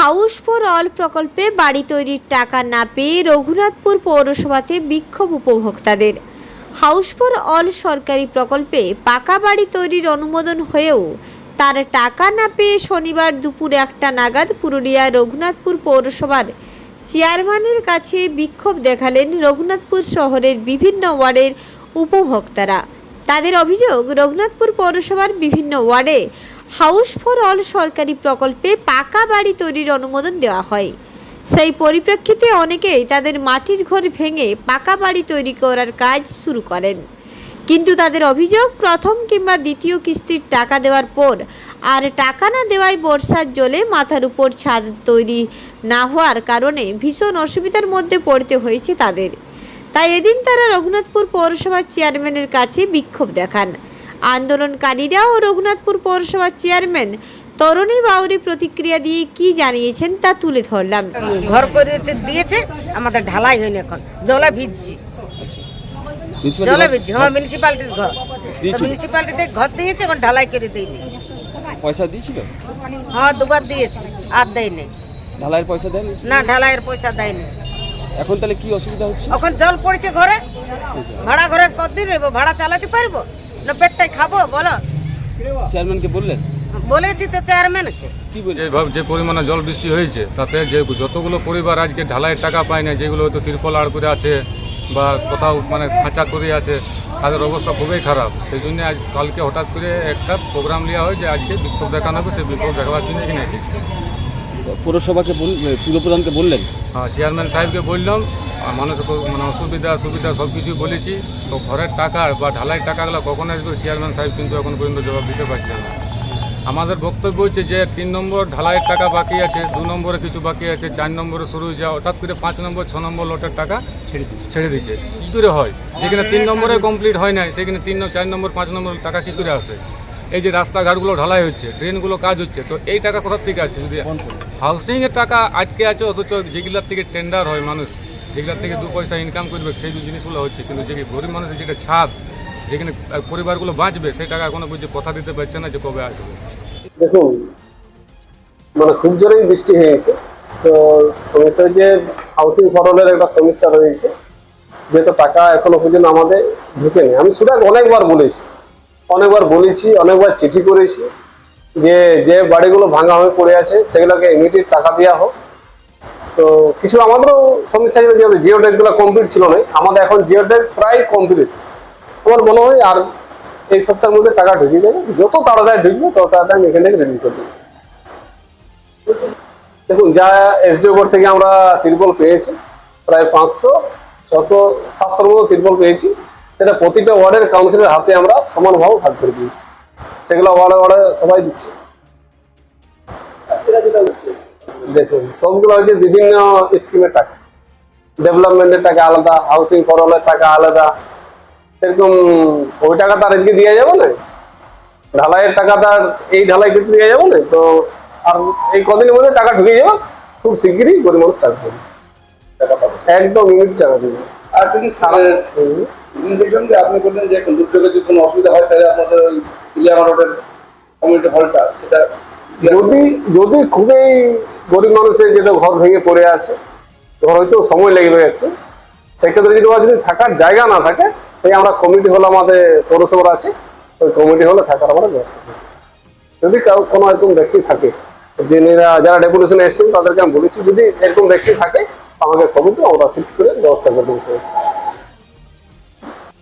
House for all প্রকল্পে বাড়ি তৈরির টাকা না পেয়ে রঘুনাথপুর পৌরসভাতে বিক্ষোভ উপভোক্তাদের। হাউস ফর অল সরকারি প্রকল্পে পাকা বাড়ি তৈরির অনুমোদন হয়েও তার টাকা না পেয়ে শনিবার দুপুর একটা নাগাদ পুরুলিয়া রঘুনাথপুর পৌরসভার চেয়ারম্যানের কাছে বিক্ষোভ দেখালেন রঘুনাথপুর শহরের বিভিন্ন ওয়ার্ডের উপভোক্তারা। তাদের অভিযোগ, রঘুনাথপুর পৌরসভার বিভিন্ন ওয়ার্ডে হাউস ফর অল সরকারি প্রকল্পে পাকা বাড়ি তৈরির অনুমোদন দেওয়া হয়। সেই পরিপ্রেক্ষিতে অনেকেই তাদের মাটির ঘর ভেঙে পাকা বাড়ি তৈরি করার কাজ শুরু করেন। কিন্তু তাদের অভিযোগ, প্রথম কিংবা দ্বিতীয় কিস্তির টাকা দেওয়ার পর আর টাকা না দেওয়ায় বর্ষার জলে মাথার উপর ছাদ তৈরি না হওয়ার কারণে ভীষণ অসুবিধার মধ্যে পড়তে হয়েছে তাদের। তাই এদিন তারা রঘুনাথপুর পৌরসভার চেয়ারম্যানের কাছে বিক্ষোভ দেখান। আন্দোলনকারীরা ও রঘুনাথপুর পৌরসভার চেয়ারম্যান তরুণী বাউরি প্রতিক্রিয়া দিয়ে কি জানিয়েছেন তা তুলে ধরলাম। ঘর করেছে দিয়েছে আমাদের ঢালাই হয়নি এখন। জলে ভিজছি। জলে ভিজছি আমার মিউনিসিপালিটির ঘর। তো মিউনিসিপালিটিতে ঘর দিয়েছে এখন ঢালাই করে দিইনি পয়সা দিয়েছিল? হ্যাঁ দুবার দিয়েছে আর দেয়নি। ঢালাইয়ের পয়সা দেন না ঢালাইয়ের পয়সা দেয়নি। এখন তাহলে কি অসুবিধা হচ্ছে? এখন জল পড়ছে ঘরে। ভাড়া ঘরের কতদিন ভাড়া চালাতে পারব? না পেটটাই খাব বলো। চেয়ারম্যানকে বললেন বলেছি তো চেয়ারম্যানকে। যে পরিমাণে জল বৃষ্টি হয়েছে তাতে যে যতগুলো পরিবার আজকে ঢালাইয়ের টাকা পায় না যেগুলো হয়তো তিরপল আড় করে আছে বা কোথাও মানে খাঁচা করে আছে তাদের অবস্থা খুবই খারাপ। সেই জন্য আজ কালকে হঠাৎ করে একটা প্রোগ্রাম নেওয়া হয় যে আজকে বিক্ষোভ দেখানো হবে সেই বিক্ষোভ দেখাবার জন্য এখানে এসেছি। পৌরসভাকে পুরপ্রধানকে বললেন? হ্যাঁ চেয়ারম্যান সাহেবকে বললাম আর মানুষের কো- মানে অসুবিধা সুবিধা সব কিছুই বলেছি। তো ঘরের টাকা বা ঢালাই টাকাগুলো কখন আসবে চেয়ারম্যান সাহেব কিন্তু এখন পর্যন্ত জবাব দিতে পারছে না। আমাদের বক্তব্য হচ্ছে যে তিন নম্বর ঢালাইয়ের টাকা বাকি আছে দু নম্বরে কিছু বাকি আছে চার নম্বরে শুরু হয়ে যাওয়া হঠাৎ করে পাঁচ নম্বর ছ নম্বর লটের টাকা ছেড়ে দিচ্ছে ছেড়ে দিচ্ছে কী করে হয়? যেখানে তিন নম্বরে কমপ্লিট হয় নাই সেখানে তিন চার নম্বর পাঁচ নম্বর টাকা কী করে আসে? এই যে রাস্তাঘাটগুলো ঢালাই হচ্ছে ড্রেনগুলো কাজ হচ্ছে তো এই টাকা কোথার থেকে আসছে যদি হাউসিংয়ের টাকা আটকে আছে অথচ যেগুলার থেকে টেন্ডার হয় মানুষ যেগুলার থেকে দু পয়সা ইনকাম করবে, সেই জিনিসগুলো হচ্ছে, কিন্তু যে গরিব মানুষের যেটা ছাদ যেখানে পরিবারগুলো বাঁচবে, সেই টাকা এখনও বুঝে কথা দিতে পারছে না যে কবে আসবে। দেখুন মানে খুব জোরেই বৃষ্টি হয়েছে। তো সমস্যা যে হাউসিং ফরলের একটা সমস্যা রয়েছে। যেহেতু টাকা এখনও পর্যন্ত আমাদের ঢুকেনি। আমি সুরাগ অনেকবার বলেছি অনেকবার বলেছি, অনেকবার চিঠি করেছি যে যে বাড়িগুলো ভাঙা হয়ে পড়ে আছে, সেগুলোকে ইমিডিয়েট টাকা দেওয়া হোক। তো কিছু আমাদেরও সমস্যা ছিল যে জিও গুলো কমপ্লিট ছিল না। আমাদের এখন জিও ডেক প্রায় কমপ্লিট আমার মনে হয় আর এই সপ্তাহের মধ্যে টাকা ঢুকে যাবে? যত তাড়াতাড়ি ঢুকবে, তত তাড়াতাড়ি আমি এখান থেকে রেডি করে দেবো। দেখুন, যা এসডিও বোর্ড থেকে আমরা তিরপল পেয়েছি, প্রায় পাঁচশো, ছশো, সাতশোর মতো তিরপল পেয়েছি। সেটা প্রতিটা ওয়ার্ডের কাউন্সিলের হাতে আমরা সমানভাবে ভাগ করে দিয়েছি। সেগুলো ওয়ার্ডে ওয়ার্ডে সবাই দিচ্ছে। দেখুন সবগুলো হচ্ছে বিভিন্ন স্কিমের টাকা। ডেভেলপমেন্টের টাকা আলাদা হাউসিং ফরলের টাকা আলাদা। সেরকম ওই টাকা তার এদিকে দিয়ে যাবে না? ঢালাইয়ের টাকা তার এই ঢালাই কিন্তু দিয়ে যাবে না? তো আর এই কদিনের মধ্যে টাকা ঢুকে যাবে খুব শিগগিরই গরিব মানুষ টাকা পাবে টাকা পাবে একদম ইমিডিয়েট টাকা দেবে আর আপনি কি সারের জিনিস দেখলাম যে আপনি বললেন যে দুর্যোগে যদি কোনো অসুবিধা হয় তাহলে আপনাদের ওই রোডের কমিউনিটি হলটা সেটা যদি যদি খুবই গরিব মানুষের যেটা ঘর ভেঙে পড়ে আছে ঘর হয়তো সময় লাগবে একটু সেক্ষেত্রে যদি যদি থাকার জায়গা না থাকে, সেই আমরা কমিটি হল আমাদের পৌরসভার আছে, ওই কমিটি হলে থাকার আমরা ব্যবস্থা করি যদি কোনো এরকম ব্যক্তি থাকে, যিনিরা যারা ডেপুটেশনে এসেছেন, তাদেরকে আমি বলেছি, যদি এরকম ব্যক্তি থাকে, আমাকে কমিটি আমরা শিফট করে ব্যবস্থা করে দেবো